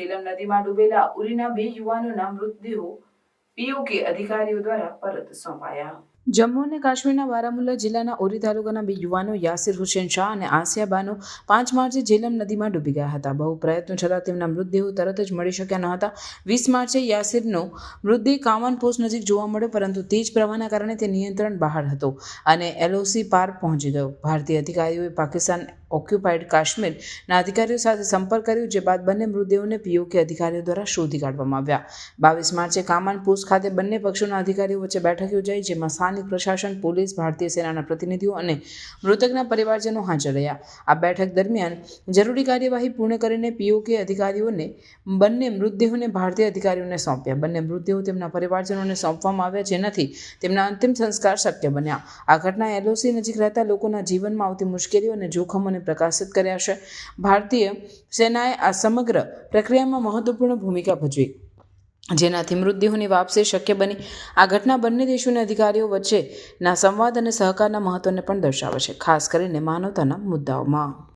ઝેલમ નદીમાં ડૂબેલા ઉરીના બે યુવાનોના મૃતદેહો પીઓકે અધિકારીઓ દ્વારા પરત સોંપાયા. જમ્મુ અને કાશ્મીરના બારામુલ્લા જિલ્લાના ઉરી તાલુકાના બે યુવાનો યાસિર હુસેન શાહ અને આસિયા બાનો પાંચ માર્ચે ઝેલમ નદીમાં ડૂબી ગયા હતા. બહુ પ્રયત્નો છતાં તેમના મૃતદેહો તરત જ મળી શક્યા ન હતા. વીસ માર્ચે યાસિરનો મૃતદેહ કામન પોસ્ટ નજીક જોવા મળ્યો, પરંતુ તેજ પ્રવાહના કારણે તે નિયંત્રણ બહાર હતો અને એલઓસી પાર પહોંચી ગયો. ભારતીય અધિકારીઓએ પાકિસ્તાન ઓક્યુપાઈડ કાશ્મીરના અધિકારીઓ સાથે સંપર્ક કર્યો, જે બાદ બંને મૃતદેહોને પીઓકે અધિકારીઓ દ્વારા શોધી કાઢવામાં આવ્યા. બાવીસ માર્ચે કામાન પોસ્ટ ખાતે બંને પક્ષોના અધિકારીઓ વચ્ચે બેઠક યોજાઈ, જેમાં સ્થાનિક પ્રશાસન, પોલીસ, ભારતીય સેનાના પ્રતિનિધિઓ અને મૃતકના પરિવારજનો હાજર રહ્યા. આ બેઠક દરમિયાન જરૂરી કાર્યવાહી પૂર્ણ કરીને પીઓકે અધિકારીઓને બંને મૃતદેહોને ભારતીય અધિકારીઓને સોંપ્યા. બંને મૃતદેહો તેમના પરિવારજનોને સોંપવામાં આવ્યા, જેનાથી તેમના અંતિમ સંસ્કાર શક્ય બન્યા. આ ઘટના એલઓસી નજીક રહેતા લોકોના જીવનમાં આવતી મુશ્કેલીઓ અને જોખમોને પ્રકાશિત કર્યા છે. ભારતીય સેનાએ આ સમગ્ર પ્રક્રિયામાં મહત્વપૂર્ણ ભૂમિકા ભજવી. જેનાથી મૃતદેહોની વાપસી શક્ય બની. આ ઘટના બંને દેશોના અધિકારીઓ વચ્ચેના સંવાદ અને સહકારના મહત્વને પણ દર્શાવે છે, ખાસ કરીને માનવતાના મુદ્દાઓમાં.